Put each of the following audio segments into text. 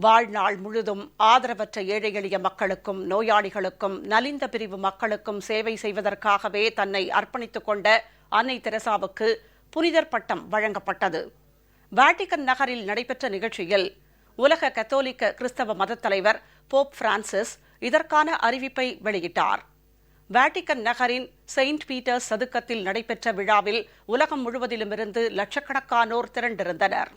வாழ்நாள் முழுதும் ஆதரவற்ற ஏழை எளிய மக்களுக்கும் நோயாளிகளுக்கும் நலிந்த பிரிவு மக்களுக்கும் சேவை செய்வதற்காகவே தன்னை அர்ப்பணித்துக் கொண்ட அன்னை தெரசாவுக்கு புனிதர் பட்டம் வழங்கப்பட்டது. வாட்டிகன் நகரில் நடைபெற்ற நிகழ்ச்சியில் உலக கத்தோலிக்க கிறிஸ்தவ மதத் தலைவர் போப் பிரான்சிஸ் இதற்கான அறிவிப்பை வெளியிட்டார். வாட்டிகன் நகரின் செயின்ட் பீட்டர்ஸ் சதுக்கத்தில் நடைபெற்ற விழாவில் உலகம் முழுவதிலுமிருந்து லட்சக்கணக்கானோர் திரண்டிருந்தனர்.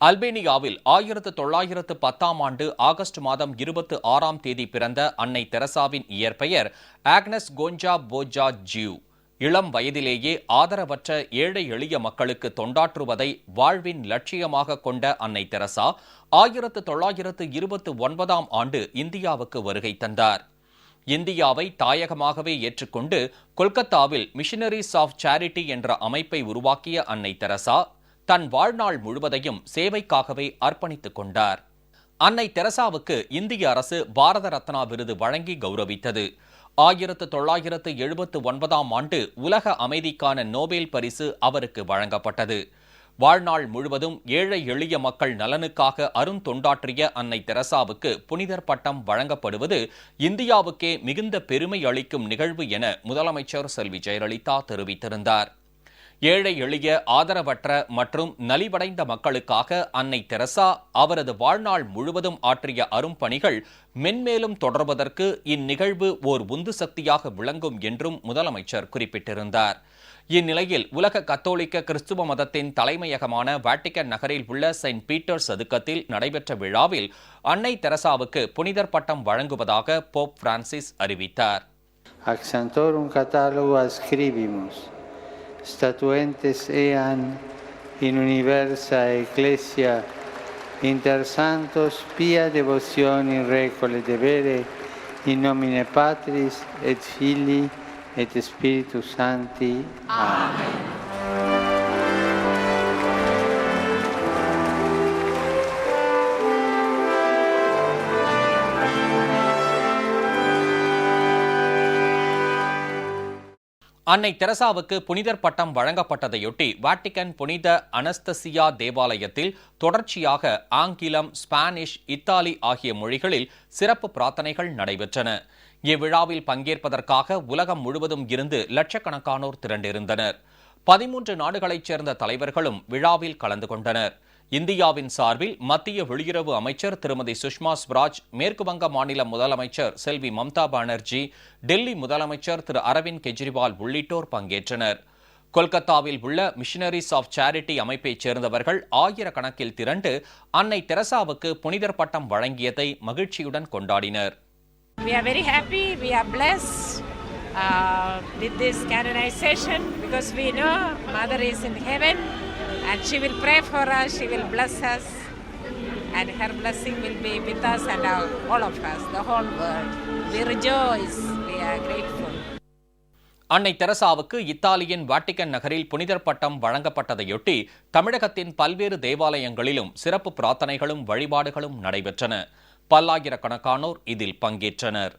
அல்பேனியாவில் ஆயிரத்து தொள்ளாயிரத்து பத்தாம் ஆண்டு ஆகஸ்ட் மாதம் இருபத்து ஆறாம் தேதி பிறந்த அன்னை தெரசாவின் இயற்பெயர் ஆக்னஸ் கோஞ்சா போஜா ஜியூ. இளம் வயதிலேயே ஆதரவற்ற ஏழை எளிய மக்களுக்கு தொண்டாற்றுவதை வாழ்வின் லட்சியமாக கொண்ட அன்னை தெரசா ஆயிரத்து தொள்ளாயிரத்து இருபத்து ஒன்பதாம் ஆண்டு இந்தியாவுக்கு வருகை தந்தார். இந்தியாவை தாயகமாகவே ஏற்றுக்கொண்டு கொல்கத்தாவில் மிஷனரிஸ் ஆஃப் சேரிட்டி என்ற அமைப்பை உருவாக்கிய அன்னை தெரசா தன் வாழ்நாள் முழுவதையும் சேவைக்காகவே அர்ப்பணித்துக் கொண்டார். அன்னை தெரசாவுக்கு இந்திய அரசு பாரத ரத்னா விருது வழங்கி கௌரவித்தது. ஆயிரத்து தொள்ளாயிரத்து எழுபத்து ஒன்பதாம் ஆண்டு உலக அமைதிக்கான நோபேல் பரிசு அவருக்கு வழங்கப்பட்டது. வாழ்நாள் முழுவதும் ஏழை எளிய மக்கள் நலனுக்காக அருந்தொண்டாற்றிய அன்னை தெரசாவுக்கு புனிதர் பட்டம் வழங்கப்படுவது இந்தியாவுக்கே மிகுந்த பெருமை அளிக்கும் நிகழ்வு என முதலமைச்சர் செல்வி ஜெயலலிதா தெரிவித்திருந்தார். ஏழை எளிய ஆதரவற்ற மற்றும் நலிவடைந்த மக்களுக்காக அன்னை தெரசா அவரது வாழ்நாள் முழுவதும் ஆற்றிய அரும்பணிகள் மென்மேலும் தொடர்வதற்கு இந்நிகழ்வு ஓர் உந்து சக்தியாக விளங்கும் என்றும் முதலமைச்சர் குறிப்பிட்டிருந்தார். இந்நிலையில் உலக கத்தோலிக்க கிறிஸ்துவ மதத்தின் தலைமையகமான வாட்டிகன் நகரில் உள்ள செயின்ட் பீட்டர்ஸ் சதுக்கத்தில் நடைபெற்ற விழாவில் அன்னை தெரசாவுக்கு புனிதர் பட்டம் வழங்குவதாக போப் பிரான்சிஸ் அறிவித்தார். Accentorum catalogo ascribimus, statuentes ean in universa ecclesia inter santos pia devotione recole devere in nomine Patris et Filii et Spiritus Sancti. Amen. அன்னை தெரசாவுக்கு புனிதர் பட்டம் வழங்கப்பட்டதையொட்டி வாட்டிகன் புனித அனஸ்தசியா தேவாலயத்தில் தொடர்ச்சியாக ஆங்கிலம் ஸ்பானிஷ் இத்தாலி ஆகிய மொழிகளில் சிறப்பு பிரார்த்தனைகள் நடைபெற்றன. இவ்விழாவில் பங்கேற்பதற்காக உலகம் முழுவதும் இருந்து லட்சக்கணக்கானோர் திரண்டிருந்தனர். பதிமூன்று நாடுகளைச் சேர்ந்த தலைவர்களும் விழாவில் கலந்து கொண்டனர். இந்தியாவின் சார்பில் மத்திய வெளியுறவு அமைச்சர் திருமதி சுஷ்மா ஸ்வராஜ் மேற்கு வங்க மாநில முதலமைச்சர் செல்வி மம்தா பானர்ஜி டெல்லி முதலமைச்சர் திரு அரவிந்த் கெஜ்ரிவால் உள்ளிட்டோர் பங்கேற்றனர். கொல்கத்தாவில் உள்ள மிஷனரிஸ் ஆஃப் சேரிட்டி அமைப்பைச் சேர்ந்தவர்கள் ஆயிரக்கணக்கில் திரண்டு அன்னை தெரசாவுக்கு புனிதர் பட்டம் வழங்கியதை மகிழ்ச்சியுடன் கொண்டாடினர். We are very happy, we are blessed uh, with this canonization because we know Mother is in heaven. And she will pray for us, she will bless us, and her blessing will be with us and our, all of us, the whole world. We rejoice, we are grateful. அன்னை தெரசாவுக்கு இத்தாலியின் Vatican நகரில் புனிதர் பட்டம் வழங்கப்பட்டதையொட்டி தமிழகத்தின் பல்வேறு தேவாலயங்களிலும் சிறப்பு பிரார்த்தனைகளும் வழிபாடுகளும் நடைபெற்றன பல்லாயிரக்கணக்கானோர் இதில் பங்கேற்றனர்